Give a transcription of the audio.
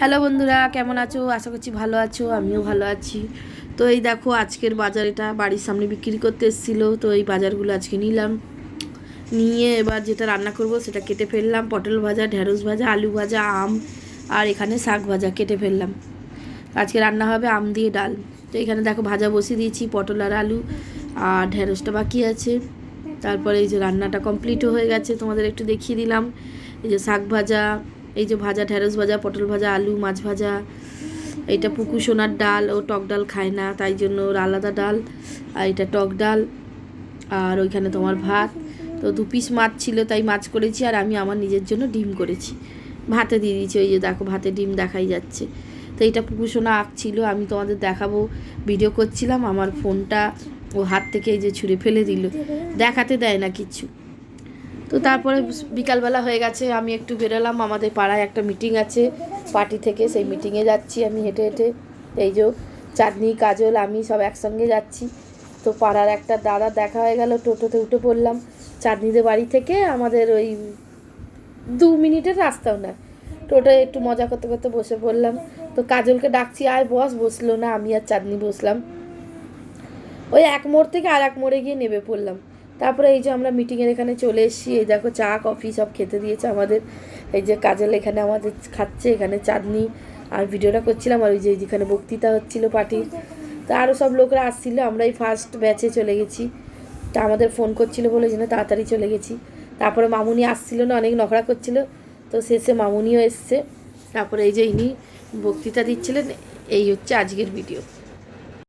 Hello বন্ধুরা, কেমন আছো? আশা করছি ভালো আছো, আমিও ভালো আছি। তো এই দেখো, আজকের বাজার এটা বাড়ির সামনে বিক্রি করতে এসেছিল, তো এই বাজারগুলো আজকে নিলাম। নিয়ে এবার যেটা রান্না করব, সেটা কেটে ফেললাম। পটল ভাজা, ঢেঁড়স ভাজা, আলু ভাজা, আম, আর এখানে শাক ভাজা কেটে ফেললাম। আজকে রান্না হবে আম দিয়ে ডাল। তো এখানে দেখো, ভাজা বসিয়ে দিয়েছি, পটল আর আলু, আর ঢেঁড়সটা বাকি আছে। তারপরে এই যে রান্নাটা কমপ্লিটও হয়ে গেছে, তোমাদের একটু দেখিয়ে দিলাম। এই যে শাক ভাজা এই যে ভাজা ঢেঁড়স ভাজা, পটল ভাজা, আলু, মাছ ভাজা এইটা পুকু সোনার ডাল, ও টক ডাল খায় না, তাই জন্য ওর আলাদা ডাল, আর এটা টক ডাল, আর ওইখানে তোমার ভাত। তো দু পিস মাছ ছিল, তাই মাছ করেছি, আর আমি আমার নিজের জন্য ডিম করেছি। ভাতে দিয়ে দিয়েছি, ওই যে দেখো, ভাতে ডিম দেখাই যাচ্ছে। তো এইটা পুকুসোনা আঁকছিল আমি তোমাদের দেখাবো, ভিডিও করছিলাম, আমার ফোনটা ও হাত থেকে এই যে ছুঁড়ে ফেলে দিল। দেখাতে দেয় না কিচ্ছু তো তারপরে বিকালবেলা হয়ে গেছে, আমি একটু বেরোলাম, আমাদের পাড়ায় একটা মিটিং আছে পার্টি থেকে, সেই মিটিংয়ে যাচ্ছি আমি হেঁটে হেঁটে। এই যে চাঁদনি, কাজল, আমি সব একসঙ্গে যাচ্ছি। তো পাড়ার একটা দাদা দেখা হয়ে গেল, টোটোতে উঠে পড়লাম। চাঁদনিদের বাড়ি থেকে আমাদের ওই দু মিনিটের রাস্তাও না টোটো একটু মজা করতে করতে বসে পড়লাম। তো কাজলকে ডাকছি, আয় বস, বসল না, আমি আর চাঁদনি বসলাম। ওই এক মোড় থেকে আর এক মোড়ে গিয়ে নেমে পড়লাম। তারপরে এই যে আমরা মিটিংয়ের এখানে চলে এসেছি, এই দেখো চা, কফি সব খেতে দিয়েছে আমাদের। এই যে কাজল এখানে আমাদের খাচ্ছে, এখানে চাঁদনি। আর ভিডিওটা করছিলাম আর ওই যে যেখানে বক্তৃতা হচ্ছিল পার্টির তা আরও সব লোকরা আসছিল, আমরা এই ফার্স্ট ব্যাচে চলে গেছি। তা আমাদের ফোন করছিল বলে যেন তাড়াতাড়ি চলে গেছি। তারপরে মামুনি আসছিল না, অনেক নখরা করছিল। তো শেষে মামুনিও এসছে। তারপরে এই যে ইনি বক্তৃতা দিচ্ছিলেন, এই হচ্ছে আজকের ভিডিও